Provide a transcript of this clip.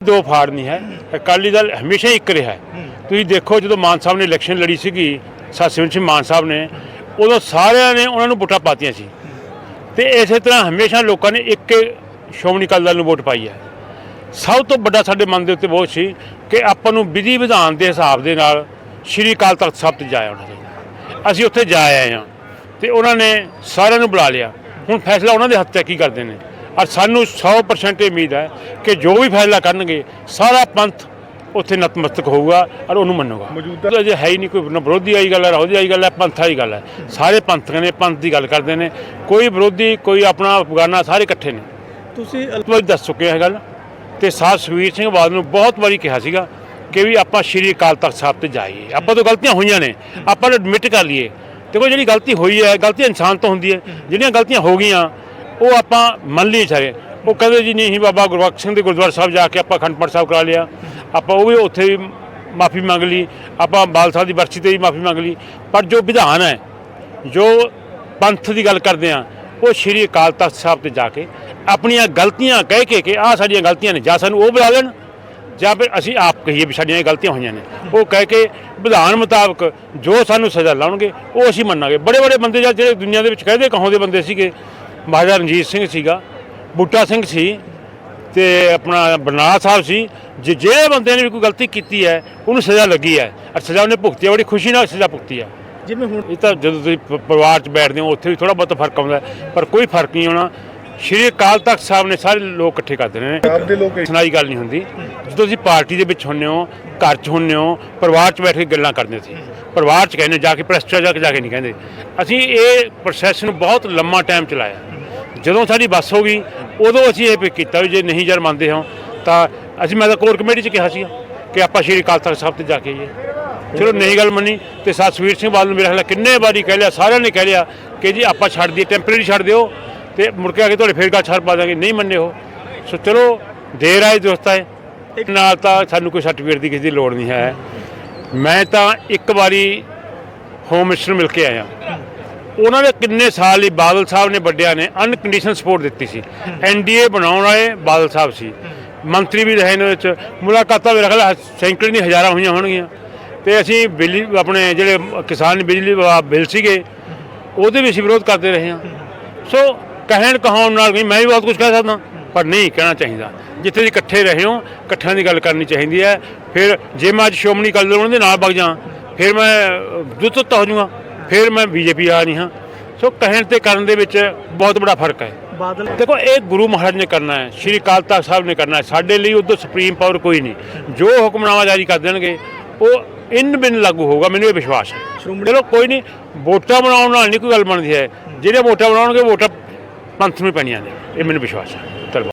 ਦੋ ਫਾੜ ਨਹੀਂ ਹੈ। ਅਕਾਲੀ ਦਲ ਹਮੇਸ਼ਾ ਹੀ ਇੱਕ ਰਿਹਾ ਹੈ। ਤੁਸੀਂ ਦੇਖੋ ਜਦੋਂ ਮਾਨ ਸਾਹਿਬ ਨੇ ਇਲੈਕਸ਼ਨ ਲੜੀ ਸੀਗੀ ਸਤਿਵੰਤ ਸਿੰਘ ਮਾਨ ਸਾਹਿਬ ਨੇ, ਉਦੋਂ ਸਾਰਿਆਂ ਨੇ ਉਹਨਾਂ ਨੂੰ ਵੋਟਾਂ ਪਾਤੀਆਂ ਸੀ। ਤੇ ਇਸੇ ਤਰ੍ਹਾਂ ਹਮੇਸ਼ਾ ਲੋਕਾਂ ਨੇ ਇੱਕ ਸ਼੍ਰੋਮਣੀ ਅਕਾਲੀ ਦਲ ਨੂੰ ਵੋਟ ਪਾਈ ਹੈ। ਸਭ ਤੋਂ ਵੱਡਾ ਸਾਡੇ ਮਨ ਦੇ ਉੱਤੇ ਬੋਝ ਸੀ ਕਿ ਆਪਾਂ ਨੂੰ ਵਿਧੀ ਵਿਧਾਨ ਦੇ ਹਿਸਾਬ ਦੇ ਨਾਲ ਸ਼੍ਰੀ ਅਕਾਲ ਤਖਤ ਸਾਹਿਬ ਤੇ ਜਾਇਆ ਹੋਣਾ ਚਾਹੀਦਾ ਅਸੀਂ ਉੱਥੇ ਜਾ ਆਏ ਹਾਂ ਤੇ ਉਹਨਾਂ ਨੇ ਸਾਰਿਆਂ ਨੂੰ ਬੁਲਾ ਲਿਆ। ਹੁਣ ਫੈਸਲਾ ਉਹਨਾਂ ਦੇ ਹੱਥ ਹੈ, ਕੀ ਕਰਦੇ ਨੇ? ਔਰ ਸਾਨੂੰ 100% ਉਮੀਦ ਹੈ ਕਿ ਜੋ ਵੀ ਫੈਸਲਾ ਕਰਨਗੇ ਸਾਰਾ ਪੰਥ ਉੱਥੇ ਨਤਮਸਤਕ ਹੋਊਗਾ ਔਰ ਉਹਨੂੰ ਮੰਨੂਗਾ। ਮੌਜੂਦਾ- ਅਜੇ ਹੈ ਹੀ ਨਹੀਂ ਕੋਈ ਨਾ ਵਿਰੋਧੀ ਆਈ ਗੱਲ ਹੈ ਵਿਰੋਧੀ ਆਈ ਗੱਲ ਹੈ ਪੰਥ ਆਈ ਗੱਲ ਹੈ। ਸਾਰੇ ਪੰਥ ਨੇ ਪੰਥ ਦੀ ਗੱਲ ਕਰਦੇ ਨੇ। ਕੋਈ ਵਿਰੋਧੀ ਕੋਈ ਆਪਣਾ ਅਫਗਾਨਾ ਸਾਰੇ ਇਕੱਠੇ ਨੇ। ਤੁਸੀਂ ਅਲ- ਇੱਕ ਵਾਰੀ ਦੱਸ ਚੁੱਕੇ ਹਾਂ ਗੱਲ ਤੇ ਸਾਧ ਸੁਖਵੀਰ ਸਿੰਘ ਬਾਦਲ ਨੂੰ ਬਹੁਤ ਵਾਰੀ ਕਿਹਾ ਸੀਗਾ ਕਿ ਵੀ ਆਪਾਂ ਸ਼੍ਰੀ ਅਕਾਲ ਤਖਤ ਸਾਹਿਬ ਤੇ ਜਾਈਏ। ਆਪਾਂ ਤੋਂ ਗਲਤੀਆਂ ਹੋਈਆਂ ਨੇ ਆਪਾਂ ਐਡਮਿਟ ਕਰ ਲਈਏ। ਦੇਖੋ ਜਿਹੜੀ ਗਲਤੀ ਹੋਈ ਹੈ ਗਲਤੀ ਇਨਸਾਨ ਤੋਂ ਹੁੰਦੀ ਹੈ। ਜਿਹੜੀਆਂ ਗਲਤੀਆਂ ਹੋ ਗਈਆਂ ਉਹ ਆਪਾਂ ਮੰਨ ਲਈ ਸਾਰੇ। ਉਹ ਕਹਿੰਦੇ ਜੀ ਨਹੀਂ, ਬਾਬਾ ਗੁਰਬਖਸ਼ ਸਿੰਘ ਦੇ ਗੁਰਦੁਆਰਾ ਸਾਹਿਬ ਜਾ ਕੇ ਆਪਾਂ ਅਖੰਡ ਪਾਠ ਸਾਹਿਬ ਕਰਾ ਲਿਆ। ਆਪਾਂ ਉਹ ਵੀ ਉੱਥੇ ਵੀ ਮਾਫੀ ਮੰਗ ਲਈ। ਆਪਾਂ ਬਾਲ ਸਾਹਿਬ ਦੀ ਬਰਸੀ ਤੇ ਵੀ ਮਾਫੀ ਮੰਗ ਲਈ। ਪਰ ਜੋ ਵਿਧਾਨ ਹੈ, ਜੋ ਪੰਥ ਦੀ ਗੱਲ ਕਰਦੇ ਆ ਉਹ ਸ਼੍ਰੀ ਅਕਾਲ ਤਖਤ ਸਾਹਿਬ ਤੇ ਜਾ ਕੇ ਆਪਣੀਆਂ ਗਲਤੀਆਂ ਕਹਿ ਕੇ ਕਿ ਆਹ ਸਾਡੀਆਂ ਗਲਤੀਆਂ ਨੇ, ਜਾਂ ਸਾਨੂੰ ਉਹ ਬੁਲਾ ਲੈਣ, ਜਾਂ ਫਿਰ ਅਸੀਂ ਆਪ ਕਹੀਏ ਵੀ ਸਾਡੀਆਂ ਇਹ ਗਲਤੀਆਂ ਹੋਈਆਂ ਨੇ। ਉਹ ਕਹਿ ਕੇ ਵਿਧਾਨ ਮੁਤਾਬਕ ਜੋ ਸਾਨੂੰ ਸਜ਼ਾ ਲਾਉਣਗੇ, ਉਹ ਅਸੀਂ ਮੰਨਾਂਗੇ। ਬੜੇ ਬੜੇ ਬੰਦੇ ਜਾਂ ਜਿਹੜੇ ਦੁਨੀਆ ਦੇ ਵਿੱਚ ਕਹਦੇ ਦੇ ਬੰਦੇ ਸੀਗੇ। ਮਹਾਰਾਜਾ ਰਣਜੀਤ ਸਿੰਘ ਸੀਗਾ ਬੂਟਾ ਸਿੰਘ ਸੀ ਤੇ ਆਪਣਾ ਬਰਨਾਲਾ ਸਾਹਿਬ ਸੀ ਜੇ ਜਿਹੜੇ ਬੰਦੇ ਨੇ ਵੀ ਕੋਈ ਗਲਤੀ ਕੀਤੀ ਹੈ ਉਹਨੂੰ ਸਜ਼ਾ ਲੱਗੀ ਹੈ ਔਰ ਸਜ਼ਾ ਉਹਨੇ ਭੁਗਤੀ ਹੈ ਬੜੀ ਖੁਸ਼ੀ ਨਾਲ ਸਜ਼ਾ ਭੁਗਤੀ ਹੈ। ਜਿਵੇਂ ਹੁਣ ਇਹ ਤਾਂ ਜਦੋਂ ਤੁਸੀਂ ਪ- ਪਰਿਵਾਰ 'ਚ ਬੈਠਦੇ ਹੋ ਉੱਥੇ ਵੀ ਥੋੜਾ ਬਹੁਤ ਫ਼ਰਕ ਆਉਂਦਾ ਹੈ, ਪਰ ਕੋਈ ਫ਼ਰਕ ਨਹੀਂ ਆਉਣਾ। ਸ਼੍ਰੀ ਅਕਾਲ ਤਖਤ ਸਾਹਿਬ ਨੇ ਸਾਰੇ ਲੋਕ ਇਕੱਠੇ ਕਰ ਦੇਣੇ ਨੇ। ਆਪ ਦੇ ਲੋਕ ਸੁਣਾਈ ਗੱਲ ਨਹੀਂ ਹੁੰਦੀ। ਜਦੋਂ ਤੁਸੀਂ ਪਾਰਟੀ ਦੇ ਵਿੱਚ ਹੁੰਨੇ ਹੋ ਘਰ 'ਚ ਹੁੰਨੇ ਹੋ ਪਰਿਵਾਰ 'ਚ ਬੈਠ ਕੇ ਗੱਲਾਂ ਕਰਦੇ ਸੀ। ਪਰਿਵਾਰ 'ਚ ਕਹਿੰਦੇ ਜਾ ਕੇ ਪ੍ਰੈਸ 'ਚ ਜਾ ਕੇ ਜਾ ਕੇ ਨਹੀਂ ਕਹਿੰਦੇ। ਅਸੀਂ ਇਹ ਪ੍ਰੋਸੈਸ ਨੂੰ ਬਹੁਤ ਲੰਮਾ ਟਾਈਮ ਚਲਾਇਆ। ਜਦੋਂ ਸਾਡੀ ਬੱਸ ਹੋ ਗਈ, ਉਦੋਂ ਅਸੀਂ ਇਹ ਪਿਕ ਕੀਤਾ ਵੀ ਜੇ ਨਹੀਂ ਯਾਰ ਮੰਨਦੇ ਹੋ, ਤਾਂ ਅਸੀਂ ਮੈਂ ਤਾਂ ਕੋਰ ਕਮੇਟੀ 'ਚ ਕਿਹਾ ਸੀ ਕਿ ਆਪਾਂ ਸ਼੍ਰੀ ਅਕਾਲ ਤਖਤ ਸਾਹਿਬ ਤੇ ਜਾ ਕੇ ਜੀ ਚਲੋ ਨਹੀਂ ਗੱਲ ਮੰਨੀ ਤੇ ਸਤਿਵੀਰ ਸਿੰਘ ਬਾਦਲ ਨੂੰ ਮੇਰੇ ਖਿਆਲ ਕਿੰਨੇ ਵਾਰੀ ਕਹਿ ਲਿਆ, ਸਾਰਿਆਂ ਨੇ ਕਹਿ ਲਿਆ ਕਿ ਜੀ ਆਪਾਂ ਛੱਡ ਦਈਏ ਟੈਂਪਰੇਰੀ ਛੱਡ ਦਿਓ ਤੇ ਮੁੜ ਕੇ ਆ ਕੇ ਤੁਹਾਡੇ ਫੇਰ ਗੱਲ ਛੱਡ ਪਾ ਦਾਂਗੇ, ਨਹੀਂ ਮੰਨੇ ਉਹ। ਸੋ ਚਲੋ, ਦੇਰ ਆਏ ਦੋਸਤ ਆਏ, ਨਾਲ ਤਾਂ ਸਾਨੂੰ ਕੋਈ ਸਰਟੀਫਿਕੇਟ ਦੀ ਕਿਸੇ ਦੀ ਲੋੜ ਨਹੀਂ ਹੈ। ਮੈਂ ਤਾਂ ਇੱਕ ਵਾਰੀ ਹੋਮ ਮਿਨਿਸਟਰ ਮਿਲ ਕੇ ਆਇਆ। ਉਹਨਾਂ ਦੇ ਕਿੰਨੇ ਸਾਲ ਲਈ ਬਾਦਲ ਸਾਹਿਬ ਨੇ ਵੱਡਿਆਂ ਨੇ ਅਨਕੰਡੀਸ਼ਨ ਸਪੋਰਟ ਦਿੱਤੀ ਸੀ। ਐਨਡੀਏ ਬਣਾਉਣ ਵਾਲੇ ਬਾਦਲ ਸਾਹਿਬ ਸੀ। ਮੰਤਰੀ ਵੀ ਰਹੇ ਨੇ ਵਿੱਚ ਮੁਲਾਕਾਤਾਂ ਵੀ ਖਿਆਲ ਸੈਂਕੜੇ ਨਹੀਂ ਹਜ਼ਾਰਾਂ ਹੋਈਆਂ ਹੋਣਗੀਆਂ। ਤੇ ਅਸੀਂ ਬਿਜਲੀ, ਆਪਣੇ ਜਿਹੜੇ ਕਿਸਾਨ ਬਿਜਲੀ ਬਿੱਲ ਸੀਗੇ, ਉਹਦੇ ਵੀ ਅਸੀਂ ਵਿਰੋਧ ਕਰਦੇ ਰਹੇ ਹਾਂ। ਸੋ ਕਹਿਣ ਕਹਾਉਣ ਨਾਲ ਵੀ ਮੈਂ ਵੀ ਬਹੁਤ ਕੁਝ ਕਹਿ ਸਕਦਾ। ਪਰ ਨਹੀਂ ਕਹਿਣਾ ਚਾਹੀਦਾ। ਜਿੱਥੇ ਤੁਸੀਂ ਇਕੱਠੇ ਰਹੇ ਹੋ, ਇਕੱਠਿਆਂ ਦੀ ਗੱਲ ਕਰਨੀ ਚਾਹੀਦੀ ਹੈ। ਫਿਰ ਜੇ ਮੈਂ ਅੱਜ ਸ਼੍ਰੋਮਣੀ ਅਕਾਲੀ ਦਲ ਉਹਨਾਂ ਦੇ ਨਾਲ ਵਗ ਜਾ, ਫਿਰ ਮੈਂ ਦੁੱਤ ਹੋ ਜਾਊਗਾ। ਫਿਰ ਮੈਂ ਬੀਜੇਪੀ ਆ ਨਹੀਂ ਹਾਂ। ਸੋ ਕਹਿਣ ਤੇ ਕਰਨ ਦੇ ਵਿੱਚ ਬਹੁਤ ਬੜਾ ਫ਼ਰਕ ਹੈ। ਬਾਦਲ ਦੇਖੋ ਇਹ ਗੁਰੂ ਮਹਾਰਾਜ ਨੇ ਕਰਨਾ ਹੈ ਸ਼੍ਰੀ ਅਕਾਲ ਤਖਤ ਸਾਹਿਬ ਨੇ ਕਰਨਾ ਹੈ। ਸਾਡੇ ਲਈ ਉਦੋਂ ਸੁਪਰੀਮ ਪਾਵਰ ਕੋਈ ਨਹੀਂ। ਜੋ ਹੁਕਮਨਾਮਾ ਜਾਰੀ ਕਰ ਦੇਣਗੇ ਉਹ ਇਨ ਬਿਨ ਲਾਗੂ ਹੋਊਗਾ ਮੈਨੂੰ ਇਹ ਵਿਸ਼ਵਾਸ ਹੈ। ਚਲੋ ਕੋਈ ਨਹੀਂ ਵੋਟਾਂ ਬਣਾਉਣ ਨਾਲ ਨਹੀਂ ਕੋਈ ਗੱਲ ਬਣਦੀ ਹੈ। ਜਿਹੜੇ ਵੋਟਾਂ ਬਣਾਉਣਗੇ ਵੋਟਾਂ ਪੰਥ ਨੂੰ ਪੈਣੀਆਂ ਨੇ। ਇਹ ਮੈਨੂੰ ਵਿਸ਼ਵਾਸ ਹੈ। ਧੰਨਵਾਦ।